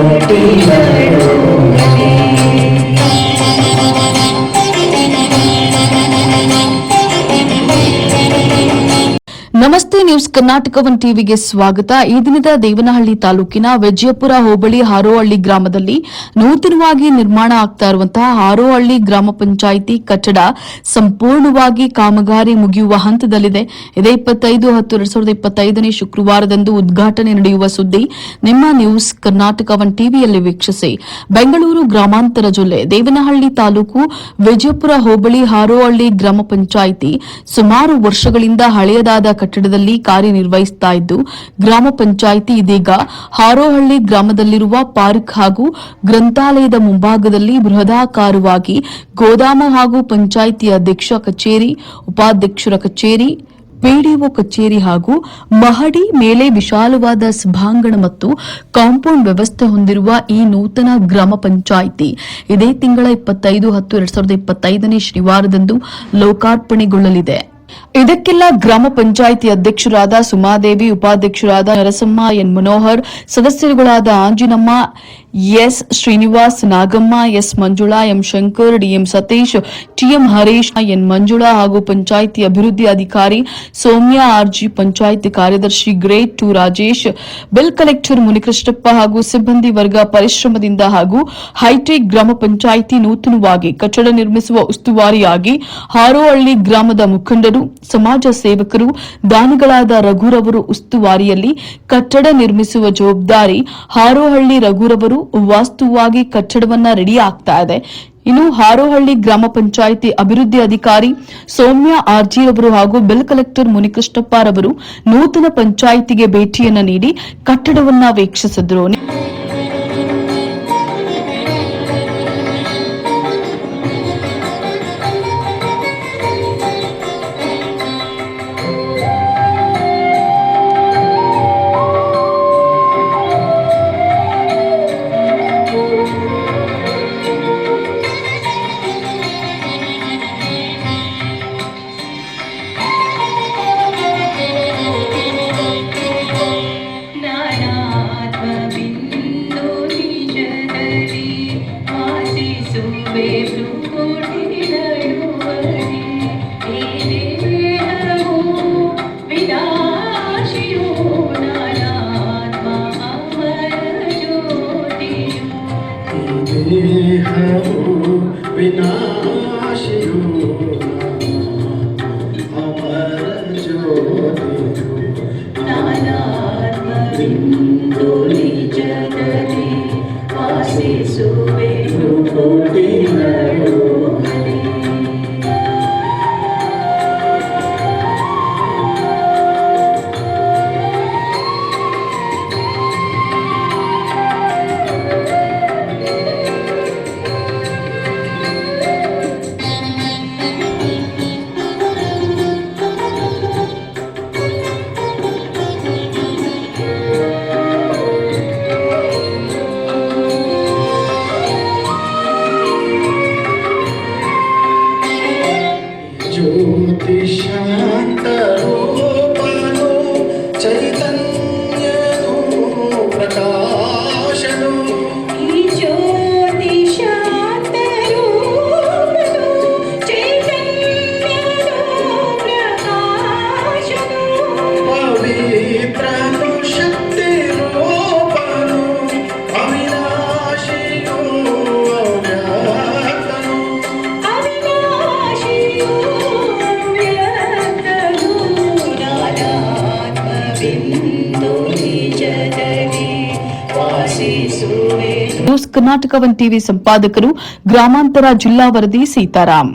Happy birthday. ನಮಸ್ತೆ news Karnataka one ಟಿವಿಗೆ ಸ್ವಾಗತ. ಈ ದಿನದ ದೇವನಹಳ್ಳಿ ತಾಲೂಕಿನ ವೆಜ್ಜಪುರ ಹೋಬಳಿ ಹಾರೋಹಳ್ಳಿ ಗ್ರಾಮದಲ್ಲಿ ನೂತನವಾಗಿ ನಿರ್ಮಾಣ ಆಗ್ತಾ ಇರುವಂತಹ ಹಾರೋಹಳ್ಳಿ ಗ್ರಾಮ ಪಂಚಾಯಿತಿ ಕಟ್ಟಡ ಸಂಪೂರ್ಣವಾಗಿ ಕಾಮಗಾರಿ ಮುಗಿಯುವ ಹಂತದಲ್ಲಿದೆ. ಇದೇ ಇಪ್ಪತ್ತೈದು, ಹತ್ತು, ಎರಡ್ ಸಾವಿರದ ಇಪ್ಪತ್ತೈದನೇ ಶುಕ್ರವಾರದಂದು ಉದ್ಘಾಟನೆ ನಡೆಯುವ ಸುದ್ದಿ ನಿಮ್ಮ ನ್ಯೂಸ್ ಕರ್ನಾಟಕ ಒನ್ ಟಿವಿಯಲ್ಲಿ ವೀಕ್ಷಿಸಿ. ಬೆಂಗಳೂರು ಗ್ರಾಮಾಂತರ ಜಿಲ್ಲೆ ದೇವನಹಳ್ಳಿ ತಾಲೂಕು ವಿಜಯಪುರ ಹೋಬಳಿ ಹಾರೋಹಳ್ಳಿ ಗ್ರಾಮ ಪಂಚಾಯಿತಿ ಸುಮಾರು ವರ್ಷಗಳಿಂದ ಹಳೆಯದಾದ ಕಟ್ಟಡದಲ್ಲಿ ಕಾರ್ಯನಿರ್ವಹಿಸುತ್ತಾ ಇದ್ದು ಗ್ರಾಮ ಪಂಚಾಯಿತಿ ಇದೀಗ ಹಾರೋಹಳ್ಳಿ ಗ್ರಾಮದಲ್ಲಿರುವ ಪಾರ್ಕ್ ಹಾಗೂ ಗ್ರಂಥಾಲಯದ ಮುಂಭಾಗದಲ್ಲಿ ಬೃಹದಾಕಾರವಾಗಿ ಗೋದಾಮು ಹಾಗೂ ಪಂಚಾಯಿತಿ ಅಧ್ಯಕ್ಷ ಕಚೇರಿ, ಉಪಾಧ್ಯಕ್ಷರ ಕಚೇರಿ ಪಿಡಿಒ ಕಚೇರಿ ಹಾಗೂ ಮಹಡಿ ಮೇಲೆ ವಿಶಾಲವಾದ ಸಭಾಂಗಣ ಮತ್ತು ಕಾಂಪೌಂಡ್ ವ್ಯವಸ್ಥೆ ಹೊಂದಿರುವ ಈ ನೂತನ ಗ್ರಾಮ ಪಂಚಾಯಿತಿ ಇದೇ ತಿಂಗಳ ಇಪ್ಪತ್ತೈದು ಹತ್ತು ಎರಡ್ ಸಾವಿರದ ಇಪ್ಪತ್ತೈದನೇ ಶನಿವಾರದಂದು ಲೋಕಾರ್ಪಣೆಗೊಳ್ಳಲಿದೆ. ಇದಕ್ಕೆಲ್ಲ ಗ್ರಾಮ ಪಂಚಾಯಿತಿ ಅಧ್ಯಕ್ಷರಾದ ಸುಮಾದೇವಿ, ಉಪಾಧ್ಯಕ್ಷರಾದ Narasamma, N Manohar, ಸದಸ್ಯರುಗಳಾದ Anjinamma, S Srinivas, Nagamma, S Manjula, M Shankar, DM Satish, TM Harish, N Manjula ಹಾಗೂ ಪಂಚಾಯಿತಿ ಅಭಿವೃದ್ಧಿ ಅಧಿಕಾರಿ ಸೌಮ್ಯ, ಆರ್ಜಿ ಪಂಚಾಯಿತಿ ಕಾರ್ಯದರ್ಶಿ grade two Rajesh, bill collector Munikrishnappa ಹಾಗೂ ಸಿಬ್ಬಂದಿ ವರ್ಗ ಪರಿಶ್ರಮದಿಂದ ಹಾಗೂ ಹೈಟೆಕ್ ಗ್ರಾಮ ಪಂಚಾಯಿತಿ ನೂತನವಾಗಿ ಕಟ್ಟಡ ನಿರ್ಮಿಸುವ ಉಸ್ತುವಾರಿಯಾಗಿ ಹಾರೋಹಳ್ಳಿ ಗ್ರಾಮದ ಮುಖಂಡರು ಸಮಾಜ ಸೇವಕರು, ದಾನಿಗಳಾದ ರಘುರವರು ಉಸ್ತುವಾರಿಯಲ್ಲಿ ಕಟ್ಟಡ ನಿರ್ಮಿಸುವ ಜವಾಬ್ದಾರಿ ಹಾರೋಹಳ್ಳಿ ರಘುರವರು ವಾಸ್ತುವಾಗಿ ಕಟ್ಟಡವನ್ನ ರೆಡಿ ಆಗ್ತಾ ಇದೆ. ಇನ್ನು ಹಾರೋಹಳ್ಳಿ ಗ್ರಾಮ ಪಂಚಾಯಿತಿ ಅಭಿವೃದ್ಧಿ ಅಧಿಕಾರಿ ಸೌಮ್ಯ ಆರ್ಜಿ ಅವರು ಹಾಗೂ ಬಿಲ್ ಕಲೆಕ್ಟರ್ ಮುನಿಕೃಷ್ಣಪ್ಪ ರವರು ನೂತನ ಪಂಚಾಯಿತಿಗೆ ಭೇಟಿಯನ್ನ ನೀಡಿ ಕಟ್ಟಡವನ್ನ ವೀಕ್ಷಿಸಿದ್ರು. Krishna. ಕರ್ನಾಟಕ ಒನ್ ಟಿವಿ ಸಂಪಾದಕರು ಗ್ರಾಮಾಂತರ ಜಿಲ್ಲಾ ವರದಿ ಸೀತಾರಾಮ್